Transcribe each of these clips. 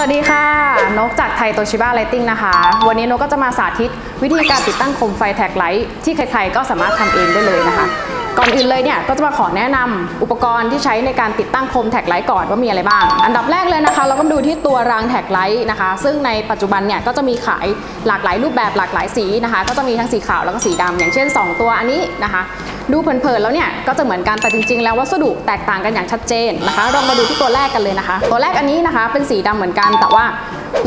วัสดีค่ะ นกจากไทยโตชิบะไลติงนะคะ วันนี้นกก็จะมาสาธิตวิธีการติดตั้งโคมไฟแท็กไลท์ที่ใครๆก็สามารถทำเองได้เลยนะคะ ก่อนอื่นเลยเนี่ยก็จะมาขอแนะนำอุปกรณ์ที่ใช้ในการติดตั้งโคมแท็กไลท์ก่อนว่ามีอะไรบ้าง อันดับแรกเลยนะคะ เราก็ดูที่ตัวรางแท็กไลท์นะคะ ซึ่งในปัจจุบันเนี่ยก็จะมีขายหลากหลายรูปแบบหลากหลายสีนะคะ ก็จะมีทั้งสีขาวแล้วก็สีดำอย่างเช่น 2 ตัวอันนี้นะคะดูเผินๆแล้วเนี่ยก็จะเหมือนกันแต่จริง ๆ แล้ววัสดุแตกต่างกันอย่างชัดเจนนะคะลองมาดูที่ตัวแรกกันเลยนะคะ ตัวแรกอันนี้นะคะเป็นสีดำเหมือนกันแต่ว่า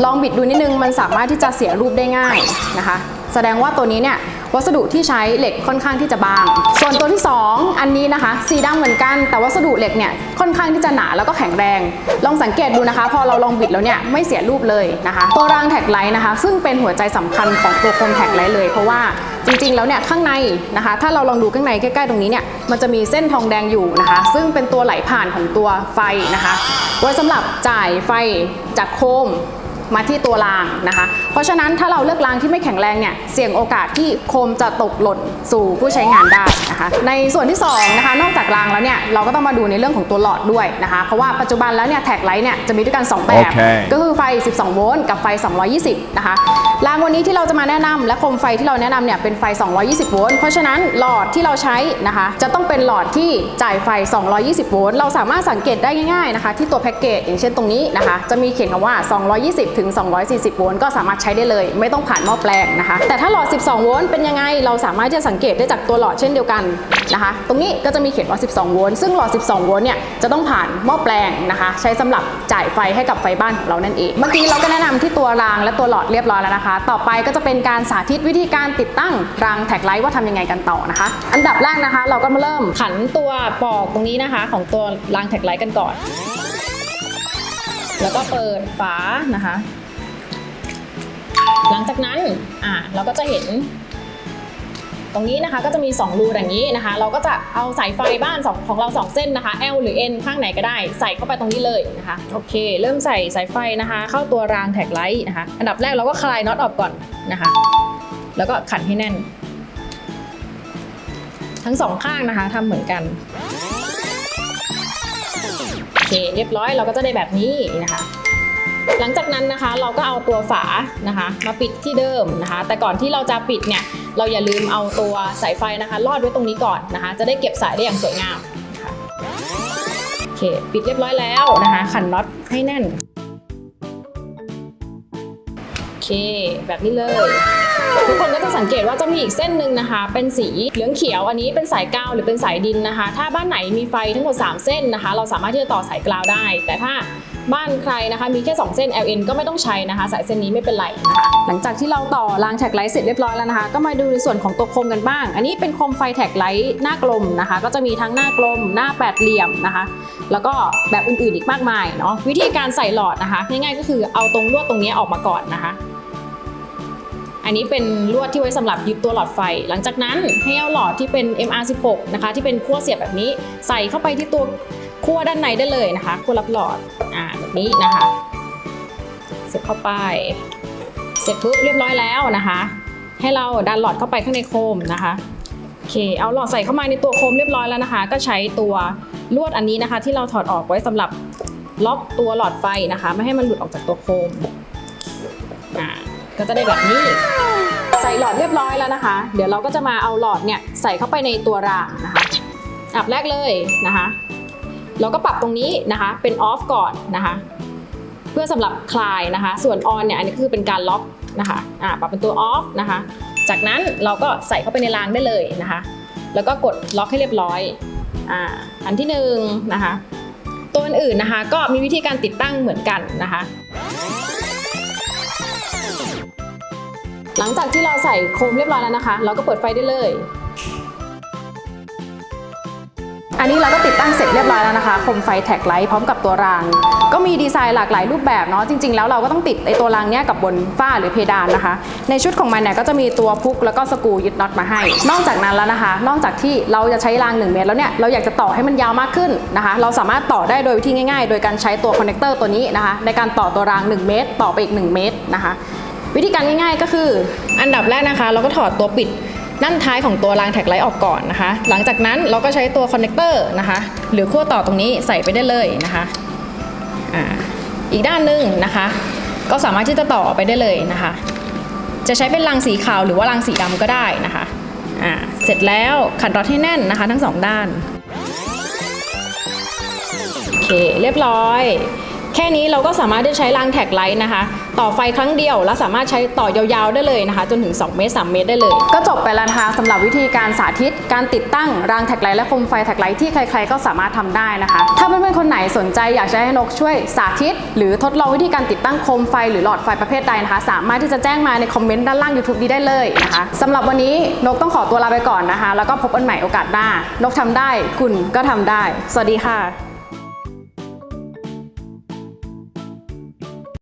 ลองบิดดูนิดนึงมันสามารถที่จะเสียรูปได้ง่ายนะคะ แสดงว่าตัวนี้เนี่ยวัสดุที่ใช้เหล็กค่อนข้างที่จะบาง ส่วนตัวที่ 2 อันนี้นะคะสีดำเหมือนกัน แต่วัสดุเหล็กเนี่ยค่อนข้างที่จะหนาแล้วก็แข็งแรง ลองสังเกตดูนะคะ พอเราลองบิดแล้วเนี่ยไม่เสียรูปเลยนะคะ ตัวรางแท็กไลท์นะคะ ซึ่งเป็นหัวใจสำคัญของตัวโคมแท็กไลท์เลย เพราะว่าจริงๆแล้วเนี่ยข้างในนะคะ ถ้าเราลองดูข้างในใกล้ๆตรงนี้เนี่ยมันจะมีเส้นทองแดงอยู่นะคะ ซึ่งเป็นตัวไหลผ่านของตัวไฟนะคะ ไว้สำหรับจ่ายไฟจากโคม มาที่ตัวรางนะคะ เพราะฉะนั้นถ้าเราเลือกรางที่ไม่แข็งแรงเนี่ยเสี่ยงโอกาสที่โคมจะตกหล่นสู่ผู้ใช้งานได้นะคะในส่วนที่2นะคะนอกจากรางแล้วเนี่ยเราก็ต้องมาดูในเรื่องของตัวหลอดด้วยนะคะเพราะว่าปัจจุบันแล้วเนี่ยแท็กไลท์เนี่ยจะมีด้วยกัน 2 แบบโอเคก็คือไฟ 12 โวลต์กับไฟ 220 นะคะรางวันนี้ที่เราจะมาแนะนำและโคมไฟที่เราแนะนำเนี่ยเป็นไฟ 220 โวลต์เพราะฉะนั้นหลอดที่เราใช้นะคะจะต้องเป็นหลอดที่จ่ายไฟ 220 โวลต์เราสามารถสังเกตได้ง่ายๆนะคะที่ตัวแพ็กเกจอย่างเช่นตรงนี้นะคะจะมีเขียนคำว่า 220 ถึง 240 โวลต์ก็สามารถใช้ได้เลย ไม่ต้องผ่านหม้อแปลงนะคะ แต่ถ้าหลอด 12 โวลต์เป็นยังไง เราสามารถจะสังเกตได้จากตัวหลอดเช่นเดียวกันนะคะ ตรงนี้ก็จะมีเขียนว่า 12 โวลต์ซึ่งหลอด 12 โวลต์เนี่ยจะต้องผ่านหม้อแปลงนะคะ ใช้สำหรับจ่ายไฟให้กับไฟบ้านของเรานั่นเองเมื่อกี้เราก็แนะนำที่ตัวรางและตัวหลอดเรียบร้อยแล้วนะคะ ต่อไปก็จะเป็นการสาธิตวิธีการติดตั้งรางแท็กไลท์ว่าทำยังไงกันต่อนะคะ อันดับแรกนะคะ เราก็มาเริ่มขันตัวปอกตรงนี้นะคะ ของตัวรางแท็กไลท์กันก่อน แล้วก็เปิดฝานะคะ หลังจากนั้นอ่าเราก็จะเห็น ตรงนี้นะคะก็จะมี 2 รูอย่างนี้นะคะ เราก็จะเอาสายไฟบ้านสองของเรา 2 เส้นนะคะ L หรือ N ข้างไหนก็ได้ ใส่เข้าไปตรงนี้เลยนะคะโอเค เริ่มใส่สายไฟนะคะ เข้าตัวรางแท็กไลท์นะคะอันดับแรกเราก็คลายน็อตออกก่อนนะคะ แล้วก็ขันให้แน่น ทั้งสองข้างนะคะทำเหมือนกันโอเคเรียบร้อยเราก็จะได้แบบนี้นะคะ หลังจากนั้นนะคะเราก็เอาตัวฝานะคะ มาปิดที่เดิมนะคะ แต่ก่อนที่เราจะปิดเนี่ยเราอย่าลืมเอาตัวสายไฟนะคะลอดไว้ตรงนี้ก่อนนะคะ จะได้เก็บสายได้อย่างสวยงามโอเคปิดเรียบร้อยแล้วนะคะ ขันน็อตให้แน่นโอเค แบบนี้เลยทุกคนก็จะสังเกตว่าจะมีอีกเส้นหนึ่งนะคะ เป็นสีเหลืองเขียวอันนี้เป็นสายกาวหรือเป็นสายดินนะคะ ถ้าบ้านไหนมีไฟทั้งหมด 3 เส้นนะคะ เราสามารถที่จะต่อสายกาวได้ แต่ถ้า บ้านใครนะคะมีแค่ 2 เส้น LN ก็ไม่ต้องใช้นะคะ สายเส้นนี้ไม่เป็นไรนะคะหลังจากที่เราต่อรางแท็กไลท์เสร็จเรียบร้อยแล้วนะคะ ก็มาดูในส่วนของตัวโคมกันบ้าง อันนี้เป็นโคมไฟแท็กไลท์หน้ากลมนะคะ ก็จะมีทั้งหน้ากลม หน้าแปดเหลี่ยมนะคะ แล้วก็แบบอื่นๆอีกมากมายเนาะวิธีการใส่หลอดนะคะ ง่ายๆก็คือเอาตรงลวดตรงนี้ออกมาก่อนนะคะ อันนี้เป็นลวดที่ไว้สำหรับยึดตัวหลอดไฟหลังจากนั้นให้เอาหลอดที่เป็น MR16 นะคะ ที่เป็นขั้วเสียบแบบนี้ ใส่เข้าไปที่ตัว ขั้วด้านในได้เลยนะคะขั้วรับหลอดอ่าแบบนี้นะคะเสียบเข้าไป เสร็จปุ๊บเรียบร้อยแล้วนะคะ ให้เราดันหลอดเข้าไปข้างในโคมนะคะโอเคเอาหลอดใส่เข้ามาในตัวโคมเรียบร้อยแล้วนะคะ ก็ใช้ตัวลวดอันนี้นะคะ ที่เราถอดออกไว้สำหรับล็อกตัวหลอดไฟนะคะ ไม่ให้มันหลุดออกจากตัวโคมอ่าก็จะได้แบบนี้ใส่หลอดเรียบร้อยแล้วนะคะ เดี๋ยวเราก็จะมาเอาหลอดเนี่ยใส่เข้าไปในตัวรางนะคะอับแรกเลยนะคะ เราก็ปรับตรงนี้นะคะเป็นออฟก่อนนะคะเพื่อสำหรับคลายนะคะ ส่วนออนเนี่ยอันนี้คือเป็นการล็อกนะคะอ่าปรับเป็นตัวออฟนะคะ จากนั้นเราก็ใส่เข้าไปในรางได้เลยนะคะ แล้วก็กดล็อกให้เรียบร้อยอ่าอันที่หนึ่งนะคะตัวอื่นนะคะก็มีวิธีการติดตั้งเหมือนกันนะคะ หลังจากที่เราใส่โคมเรียบร้อยแล้วนะคะ เราก็เปิดไฟได้เลย อันนี้เราก็ติดตั้งเสร็จเรียบร้อยแล้วนะคะโคมไฟแท็กไลท์พร้อมกับตัวราง ก็มีดีไซน์หลากหลายรูปแบบเนาะจริง ๆ แล้วเราก็ต้องติดไอตัวรางเนี้ยกับบนฝ้าหรือเพดานนะคะ ในชุดของมันเนี่ยก็จะมีตัวพุกแล้วก็สกูยึดน็อตมาให้ นอกจากนั้นแล้วนะคะ นอกจากที่เราจะใช้ราง 1 เมตรแล้วเนี่ยเราอยากจะต่อให้มันยาวมากขึ้นนะคะ เราสามารถต่อได้โดยวิธีง่ายๆ โดยการใช้ตัวคอนเนคเตอร์ตัวนี้นะคะ ในการต่อตัวราง 1 เมตร ต่อไปอีก 1 เมตรนะคะ วิธีการง่ายๆก็คือ อันดับแรกนะคะ เราก็ถอดตัวปิด ด้านท้ายของตัวรางแท็กไลท์ออกก่อนนะคะ หลังจากนั้นเราก็ใช้ตัวคอนเนคเตอร์นะคะหรือขั้วต่อตรงนี้ใส่ไปได้เลยนะคะออีกด้านหนึ่งนะคะ ก็สามารถที่จะต่อไปได้เลยนะคะ จะใช้เป็นรางสีขาวหรือว่ารังสีดำก็ได้นะคะอ่าเสร็จแล้วขัดน็อตให้แน่นนะคะ ทั้งสองด้านโอเคเรียบร้อย แค่นี้เราก็สามารถที่จะใช้รางแท็กไลท์นะคะ ต่อไฟครั้งเดียว แล้วสามารถใช้ต่อยาวๆได้เลยนะคะ จนถึง 2 เมตร 3 เมตรได้เลย ก็จบไปแล้วนะคะสำหรับวิธีการสาธิต การติดตั้งรางแท็กไลท์และโคมไฟแท็กไลท์ที่ใครๆก็สามารถทำได้นะคะ ถ้าเพื่อนๆคนไหนสนใจอยากจะให้นกช่วยสาธิต หรือทดลองวิธีการติดตั้งโคมไฟหรือหลอดไฟประเภทใดนะคะ สามารถที่จะแจ้งมาในคอมเมนต์ด้านล่าง YouTube นี้ได้เลยนะคะสำหรับวันนี้นกต้องขอตัวลาไปก่อนนะคะ แล้วก็พบกันใหม่โอกาสหน้านกทำได้ คุณก็ทำได้ สวัสดีค่ะ